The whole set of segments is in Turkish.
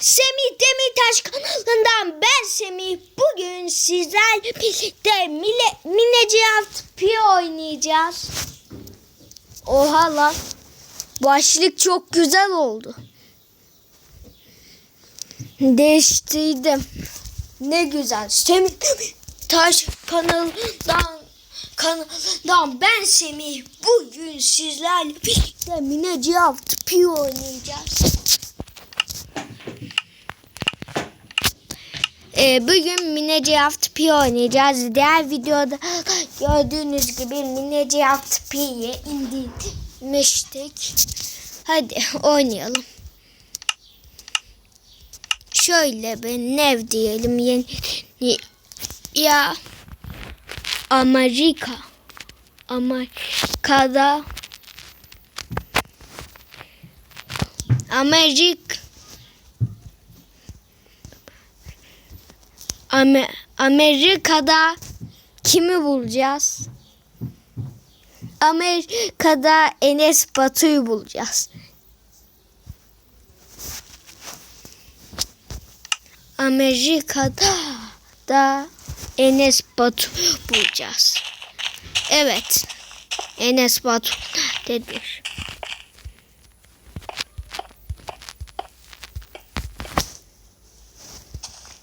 Semih Demirtaş kanalından ben Semih. Bugün sizlerle birlikte Mile, Minecraft Pi oynayacağız. Oha lan. Başlık çok güzel oldu. Değiştirdim. Ne güzel. Semih Demirtaş kanalından kanalından ben Semih. Bugün sizlerle birlikte Minecraft Pi oynayacağız. Ee, bugün Minecraft Pi oynayacağız. Diğer videoda gördüğünüz gibi Minecraft Pi'yi indirmiştik. Hadi oynayalım. Şöyle bir nev diyelim yeni ya Amerika Amerika'da Amerika Amer- Amerika'da kimi bulacağız? Amerika'da Enes Batur'u bulacağız. Amerika'da da Enes Batur bulacağız. Evet. Enes Batur nerededir?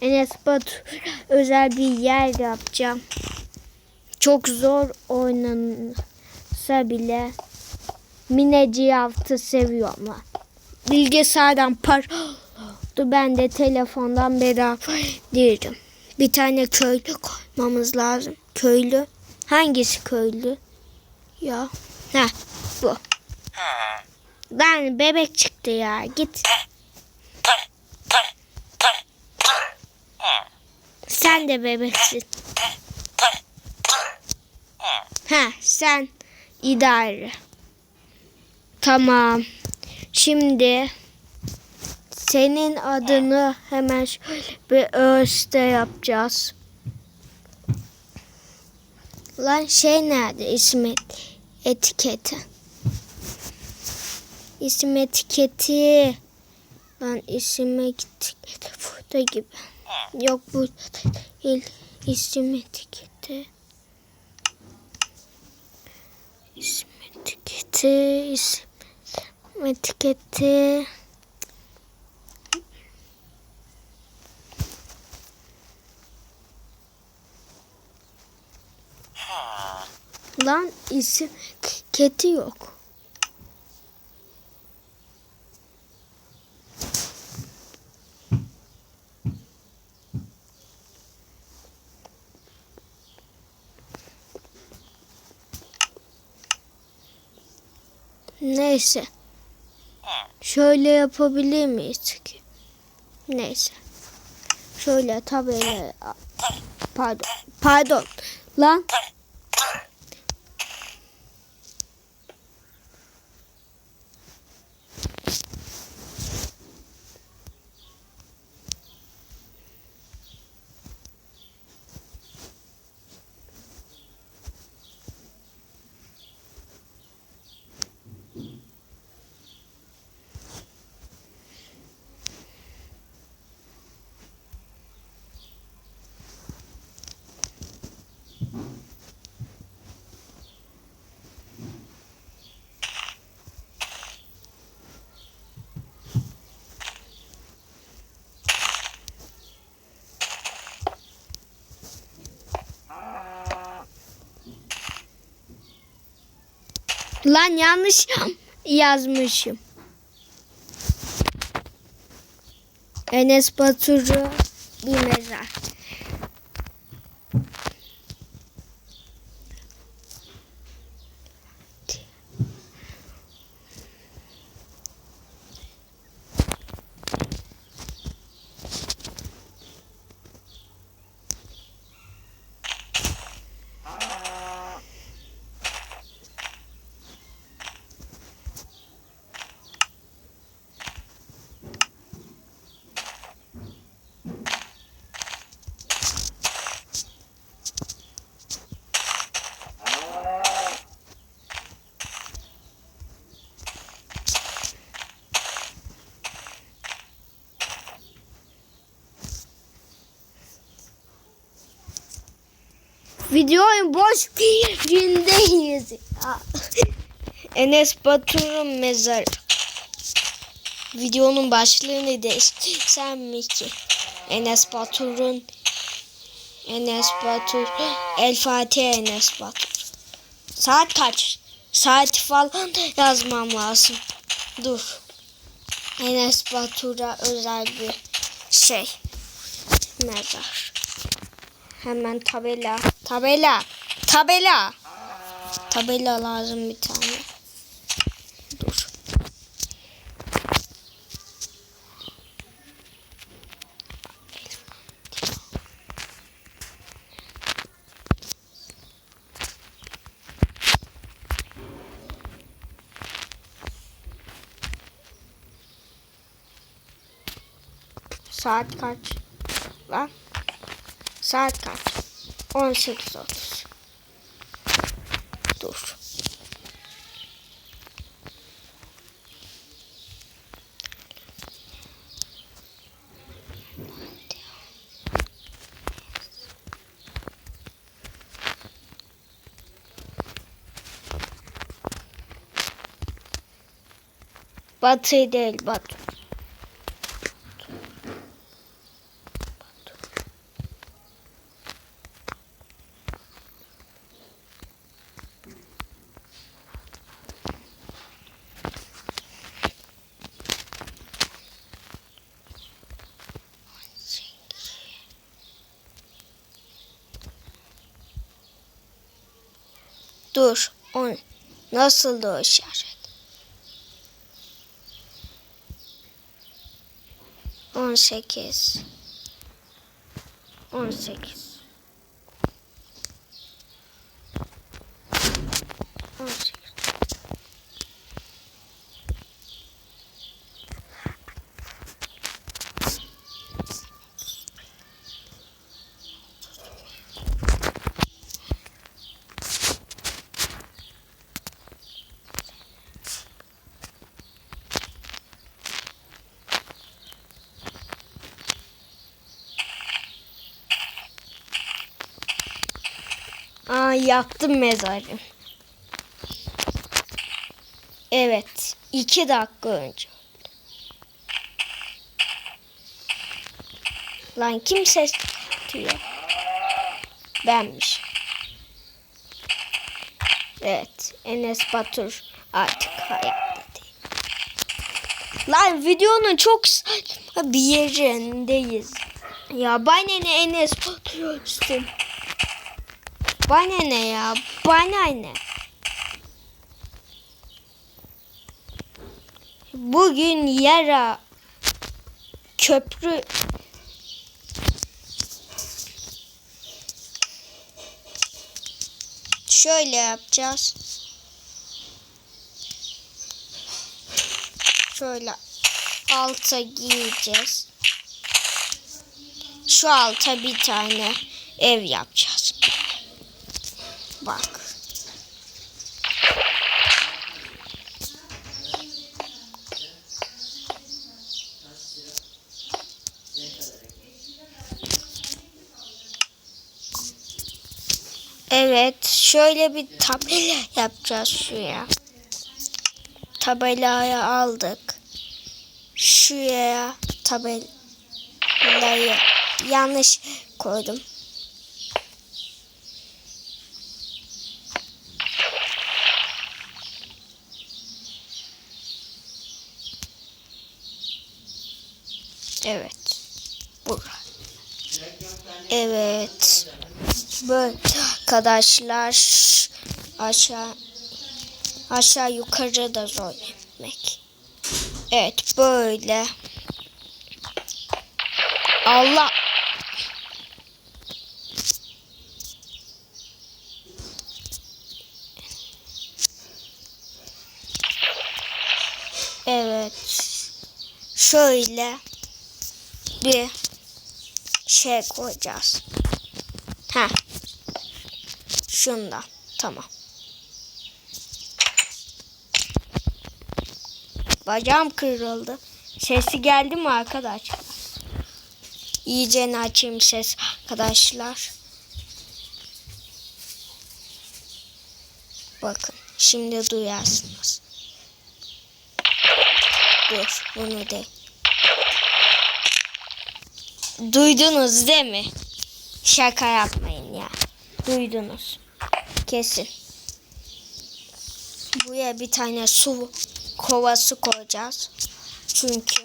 Enes Batur özel bir yer yapacağım. Çok zor oynansa bile Minecraft'ı seviyorum lan. Bilgisayardan par ben de telefondan beraber değilim. Bir tane köylü koymamız lazım. Köylü. Hangisi köylü? Ya. Ha bu. Lan bebek çıktı ya. Git. Sen de bebeksin. Ha sen idare. Tamam. Şimdi senin adını hemen şöyle bir öste yapacağız. Lan şey nerede isim et- etiketi? İsim etiketi. Lan isim etiketi burada gibi. Yok bu değil. İsim etiketi. İsim etiketi. İsim etiketi. Lan isim etiketi yok. Neyse. Şöyle yapabilir miyiz ki? Neyse. Şöyle tabela pardon. Pardon. Lan Lan yanlış yazmışım. Enes Batur'u bir Videoyu boş gündeyiz. Enes Batur'un mezarı. Videonun başlığını değiştirsem mi ki? Enes Batur'un Enes Batur El Fatih Enes Batur. Saat kaç? Saat falan yazmam lazım. Dur. Enes Batur'a özel bir şey. Mezar. Hemen tabela. Tabela. Tabela. Tabela lazım bir tane. Dur. Saat kaç? Lan. Saat kaç? 18.30. Dur. Batı değil Batı. Dur. O nasıl o işaret? 18 18 18 Aa yaptım mezarı. Evet. iki dakika önce. Lan kim ses diyor? Benmiş. Evet. Enes Batur artık hayatta değil. Lan videonun çok bir yerindeyiz. Ya bana ne Enes Batur üstüm. Bana ne ya? Bana ne? Bugün yara köprü şöyle yapacağız. Şöyle alta giyeceğiz. Şu alta bir tane ev yapacağız. Bak. Evet, şöyle bir tabela yapacağız şuraya. Tabelayı aldık. Şuraya tabelayı yanlış koydum. Evet. Bura. Evet. Böyle arkadaşlar aşağı aşağı yukarı da zor gitmek. Evet böyle. Allah. Evet. Şöyle bir şey koyacağız. Ha. Şundan. Tamam. Bacağım kırıldı. Sesi geldi mi arkadaşlar? İyice açayım ses arkadaşlar. Bakın şimdi duyarsınız. Dur bunu de. Duydunuz değil mi? Şaka yapmayın ya. Duydunuz. Kesin. Buraya bir tane su kovası koyacağız. Çünkü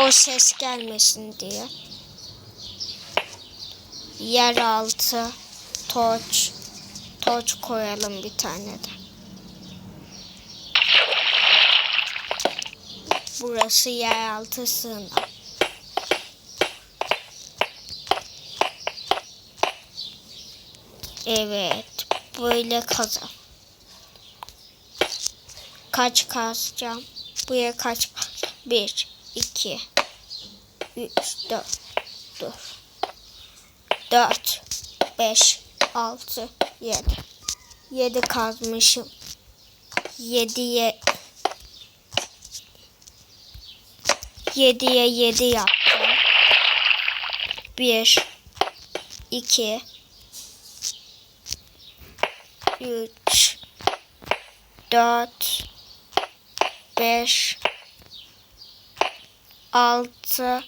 o ses gelmesin diye. Yeraltı torç torç koyalım bir tane de. Burası yeraltı sığınak. Evet, böyle kazan. Kaç kazacağım? Buraya kaç kazacağım? Bir, iki, üç, dört. Dur. Dört, beş, altı, yedi. Yedi kazmışım. Yediye yediye yedi yaptım. Bir, iki, üç, dört, beş, altı,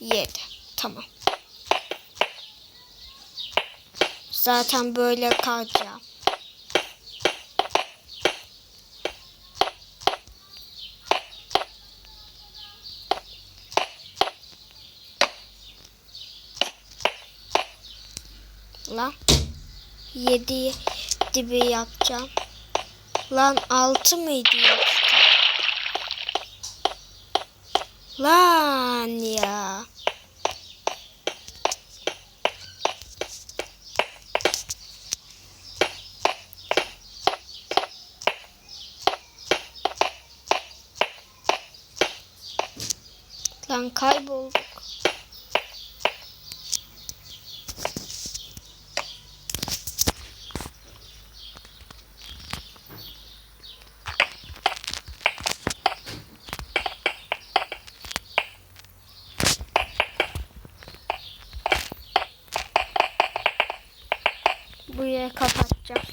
yedi. Tamam. Zaten böyle kalacağım. Lan. Yedi dibi yapacağım. Lan altı mıydı? Lan ya. Lan kaybolduk. Buraya kapatacağız.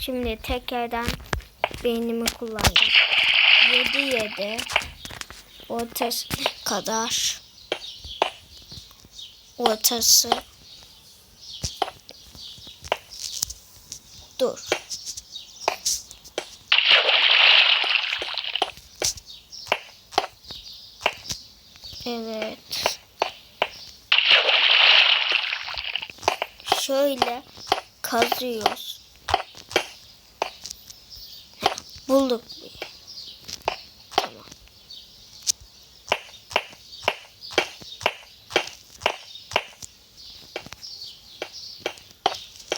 Şimdi tekrardan beynimi kullanacağım. 7 7 ortası kadar ortası dur. Evet. Şöyle kazıyoruz. Bulduk bir. Tamam.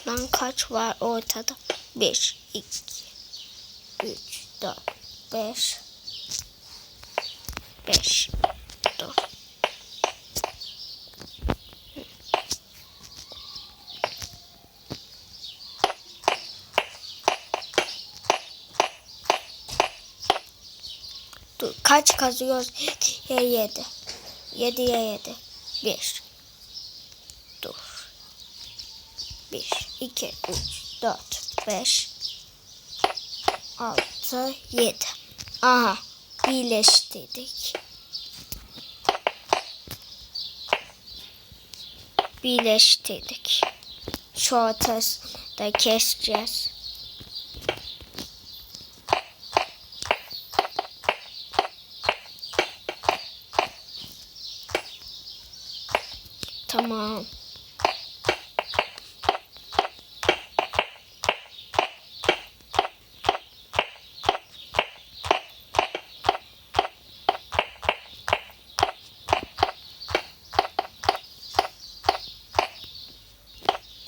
Lan kaç var ortada? 1, 2, 3, 4, 5, 5, 4. Dur, kaç kazıyoruz? 7'ye 7. 7'ye 7. 1. Dur. 1, 2, 3, 4, 5, 6, 7. Aha. Birleştirdik. Birleştirdik. Şu ortasında keseceğiz. Tamam.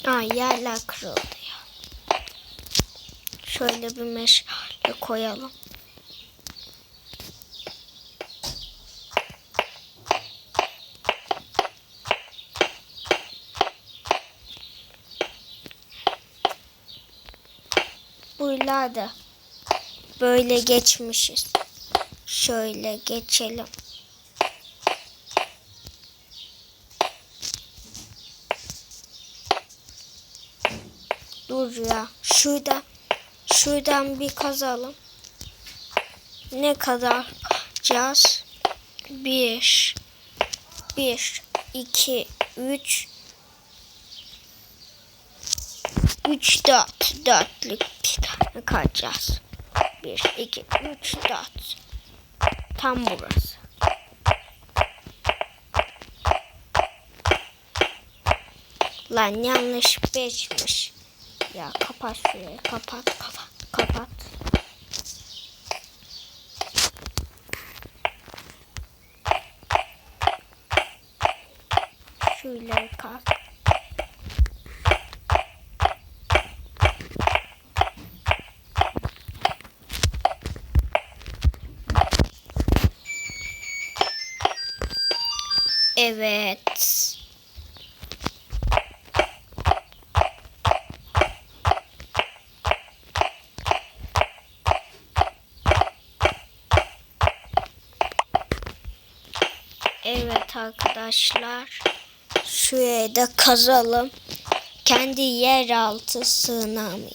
Aa yerler kırıldı ya. Şöyle bir meşale koyalım. Buralar da böyle geçmişiz. Şöyle geçelim. Dur ya. Şuradan şuradan bir kazalım. Ne kadar kazacağız? Bir. Bir. iki, Üç. Üç dört. Dörtlük tane kazacağız. Bir, iki, üç, dört. Tam burası. Lan yanlış beşmiş. Ya kapat şurayı. Kapat, kapat, kapat. Şöyle kaz. Evet. Evet arkadaşlar. Şuraya da kazalım. Kendi yeraltı sığınağımı.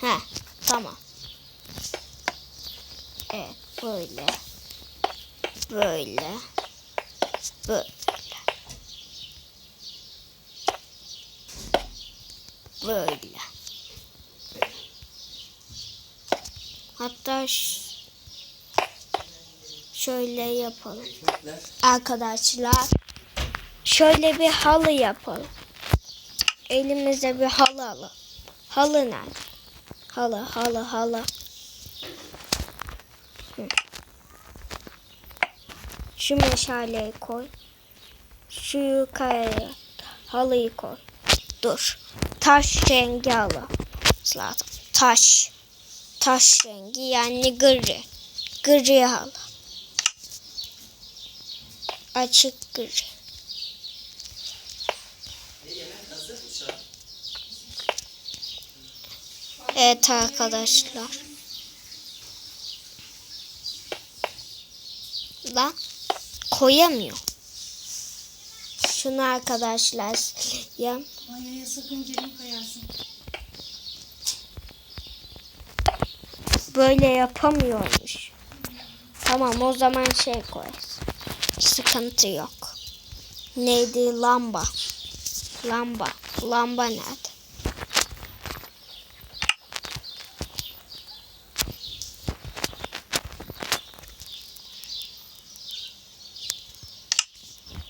He tamam. Evet böyle. Böyle. Böyle. Böyle. Hatta ş- şöyle yapalım. Arkadaşlar şöyle bir halı yapalım. Elimize bir halı alalım. Halı nerede? Halı, halı, halı. Şu meşaleyi koy. Şu yukarıya halıyı koy. Dur. Taş rengi halı. Lazım. Taş. Taş rengi yani gri. Gri halı. Açık gri. Evet arkadaşlar. Lan koyamıyor. Şunu arkadaşlar ya Banyoya sakın gelin koyarsın. böyle yapamıyormuş. Tamam o zaman şey koyarız. Sıkıntı yok. Neydi lamba? Lamba. Lamba nerede?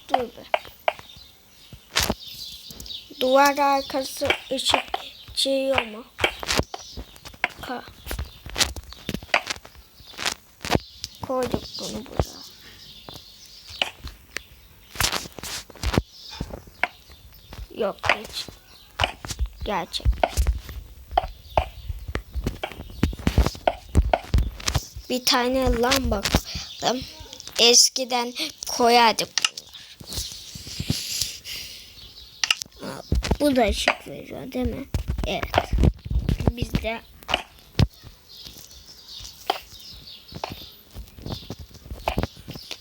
Dur be. Duvar arkası ışık çıkıyor mu? Ka Koyduk bunu buraya. Yok hiç. Gerçek. Bir tane lamba koydum. Eskiden koyardık Bu da ışık veriyor değil mi? Evet. Biz de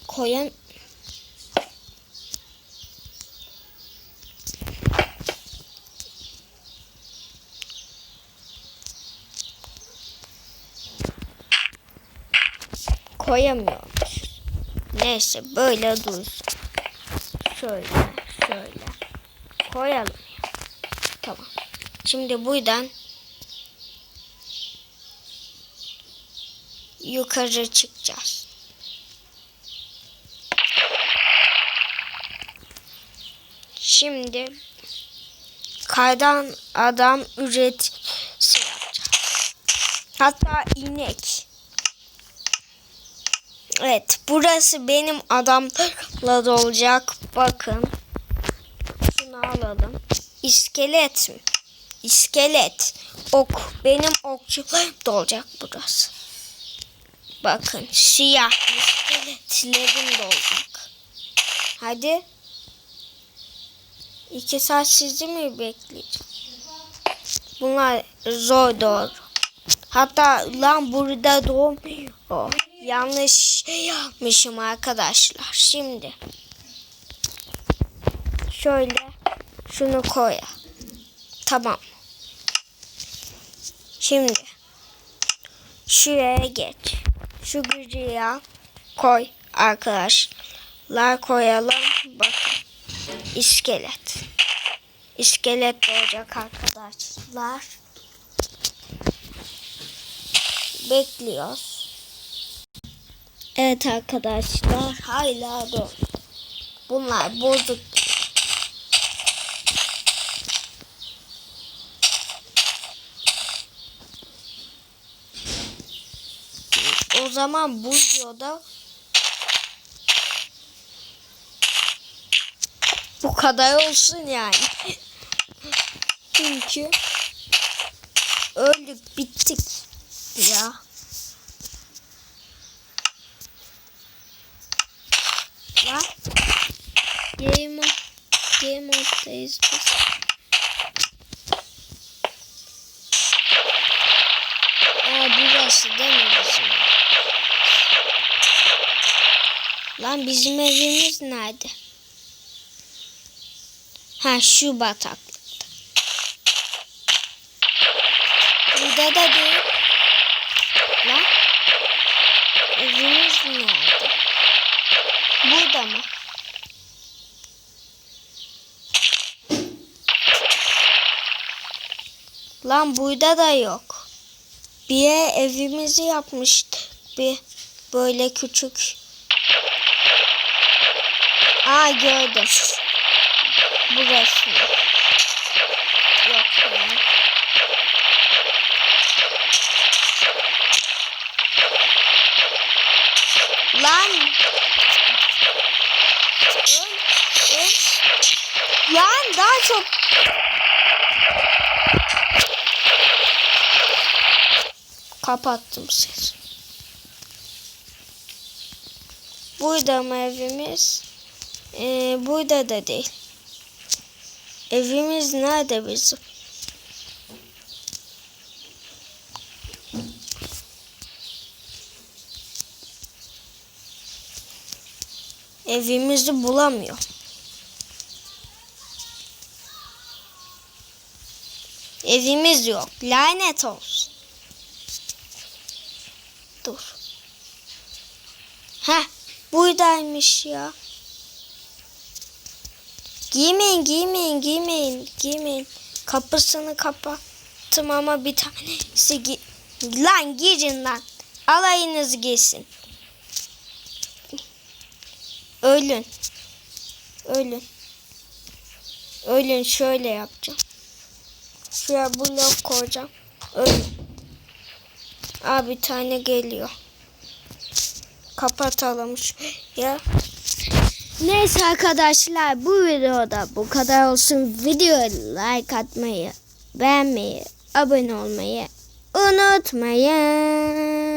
koyan koyamıyormuş. Neyse böyle dursun. Şöyle şöyle koyalım. Tamam. Şimdi buradan yukarı çıkacağız. Şimdi kardan adam üretisi yapacağız. Hatta inek. Evet burası benim adamlarla olacak. Bakın. Şunu alalım. İskelet mi? İskelet. Ok. Benim okçularım da olacak burası. Bakın siyah iskeletlerim de olacak. Hadi. İki saat sizi mi bekleyeceğim? Bunlar zor doğru. Hatta lan burada doğmuyor. Yanlış şey yapmışım arkadaşlar. Şimdi şöyle Şunu koy. Tamam. Şimdi şuraya geç. Şu gücüyü al. Koy arkadaşlar koyalım. Bakın. İskelet. İskelet olacak arkadaşlar. Bekliyoruz. Evet arkadaşlar hala. Bunlar bozuk. O zaman bu videoda bu kadar olsun yani. Çünkü öldük bittik ya. Lan. Game on. Game on'dayız biz. Aa burası değil mi? Lan bizim evimiz nerede? Ha şu bataklıkta. Burada da değil. Lan. Evimiz nerede? Burada mı? Lan burada da yok. Bir evimizi yapmıştık. Bir böyle küçük. Aa gördüm. Burası. Yok lan. Lan. Lan daha çok. Kapattım ses. Burada mı evimiz? Ee, burada da değil. Evimiz nerede bizim? Evimizi bulamıyor. Evimiz yok. Lanet olsun. Dur. Heh, buradaymış ya. Giymeyin, giymeyin, giymeyin, giymeyin. Kapısını kapattım ama bir tanesi gi Lan girin lan. Alayınız giysin. Ölün. Ölün. Ölün şöyle yapacağım. Şuraya blok koyacağım. Ölün. Aa bir tane geliyor. Kapatalım şu ya. Neyse arkadaşlar bu videoda bu kadar olsun. Videoya like atmayı, beğenmeyi, abone olmayı unutmayın.